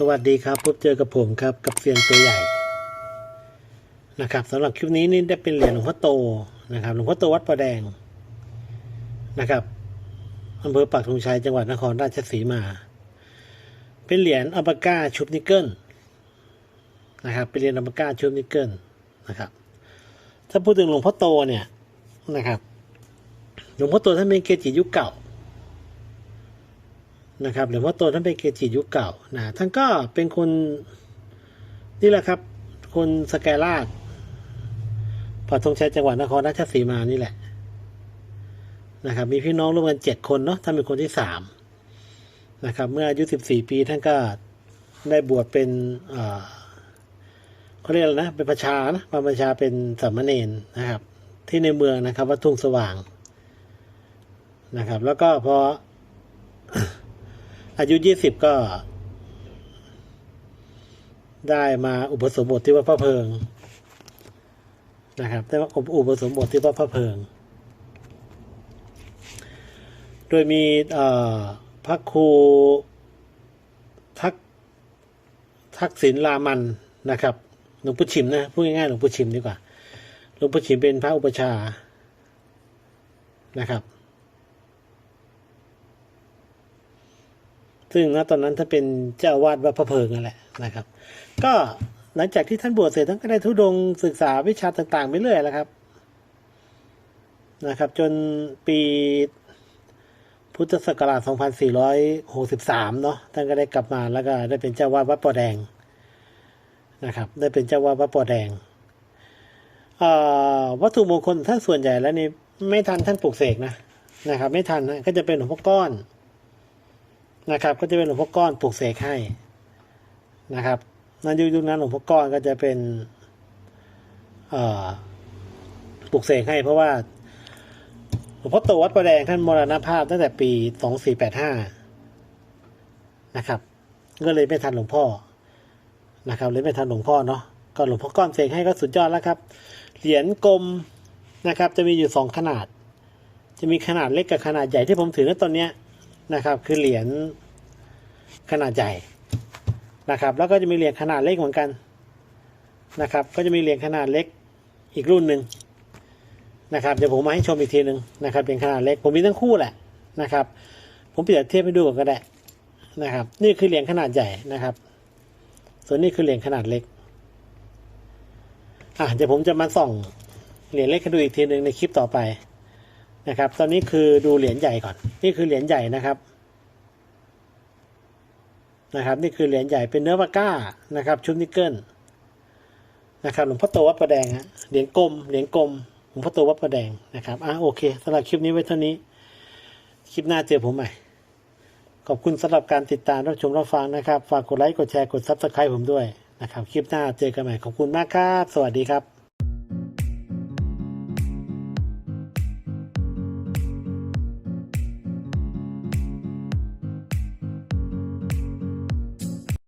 สวัสดีครับ พบเจอกับผมครับกับเซียนตัวใหญ่นะครับสำหรับคลิปนี้นี่ได้เป็นเหรียญหลวงพ่อโตนะครับหลวงพ่อโตวัดประแดงนะครับอำเภอปักธงชัยจังหวัดนครราชสีมา เป็นเหรียญอัลปก้าชุบนิกเกิลนะครับเป็นเหรียญอัลปก้าชุบนิกเกิลนะครับ ถ้าพูดถึงหลวงพ่อโตเนี่ยนะครับ หลวงพ่อโตท่านเป็นเกจิยุคเก่า นะครับหลวงพ่อโตท่านเป็นเกจิยุคเก่านะท่านก็เป็นคนนี่แหละครับ คนสแกลาดปักธงชัยจังหวัดนครราชสีมานี่แหละนะครับมีพี่น้องร่วมกันเจ็ดคนเนาะท่านเป็นคนที่สามนะครับเมื่ออายุสิบสี่ปีท่านก็ได้บวชเป็นเขาเรียกอะไรนะเป็นประชานะเป็นประชาเป็นสามเณรนะครับ ที่ในเมืองนะครับวัดทุ่งสว่างนะครับ แล้วก็พอ อายุยี่สิบก็ ได้มาอุปสมบทที่วัดพระเพิง นะครับได้มาอุปสมบทที่วัดพระเพิง โดยมีพระครูทักทักษิณรามันนะครับหลวงปู่ชิมนะพูดง่ายๆหลวงปู่ชิมดีกว่าหลวงปู่ชิมเป็นพระอุปชานะครับ ซึ่งณตอนนั้นท่านเป็นเจ้าวาดวัดพระเพิงนั่นแหละนะครับ ก็หลังจากที่ท่านบวชเสร็จท่านก็ได้ทุดงศึกษาวิชาต่างๆไปเรื่อยแล้วครับนะครับ จนปีพุทธศักราช 2463 เนาะท่านก็ได้กลับมาแล้วก็ได้เป็นเจ้าวาดวัดปอแดงนะครับ ได้เป็นเจ้าวาดวัดปอแดงวัตถุมงคลท่านส่วนใหญ่แล้วนี่ไม่ทันท่านปลูกเสกนะนะครับ ไม่ทันนะก็จะเป็นหลวงพ่อก้อน นะครับ ก็จะเป็นหลวงพ่อก้อนปลูกเสกให้นะครับในยุคยุคนั้นหลวงพ่อก้อนก็จะเป็นเอ่อปลูกเสกให้ เพราะว่าหลวงพ่อโตวัดประแดงท่านมรณภาพตั้งแต่ปีสองสี่แปดห้านะครับ ก็เลยไม่ทันหลวงพ่อนะครับเลยไม่ทันหลวงพ่อเนาะก็หลวงพ่อก้อนเสกให้ก็สุดยอดแล้วครับ เหรียญกลมนะครับ จะมีอยู่สองขนาด จะมีขนาดเล็กกับขนาดใหญ่ที่ผมถือณตอนเนี้ย นะครับ คือเหรียญขนาดใหญ่นะครับ แล้วก็จะมีเหรียญขนาดเล็กเหมือนกันนะครับ ก็จะมีเหรียญขนาดเล็กอีกรุ่นหนึ่งนะครับ เดี๋ยวผมมาให้ชมอีกทีหนึ่งนะครับเหรียญขนาดเล็กผมมีทั้งคู่แหละนะครับ ผมเปรียบเทียบให้ดูก่อนก็ได้นะครับ นี่คือเหรียญขนาดใหญ่นะครับ ส่วนนี้คือเหรียญขนาดเล็กอะเดี๋ยวผมจะมาส่องเหรียญเล็กให้ดูอีกทีหนึ่งในคลิปต่อไป นะครับ ตอนนี้คือดูเหรียญใหญ่ก่อน นี่คือเหรียญใหญ่นะครับนะครับ นี่คือเหรียญใหญ่เป็นเนื้อปาก้านะครับชุบนิกเกิลนะครับหลวงพ่อโตวัดประแดงฮะเหรียญกลมเหรียญกลมหลวงพ่อโตวัดประแดงนะครับอะโอเคสำหรับคลิปนี้ไว้เท่านี้ คลิปหน้าเจอผมใหม่ ขอบคุณสำหรับการติดตามรับชมรับฟังนะครับ ฝากกดไลค์กดแชร์กดซับสไครต์ผมด้วยนะครับ คลิปหน้าเจอกันใหม่ขอบคุณมากครับ สวัสดีครับ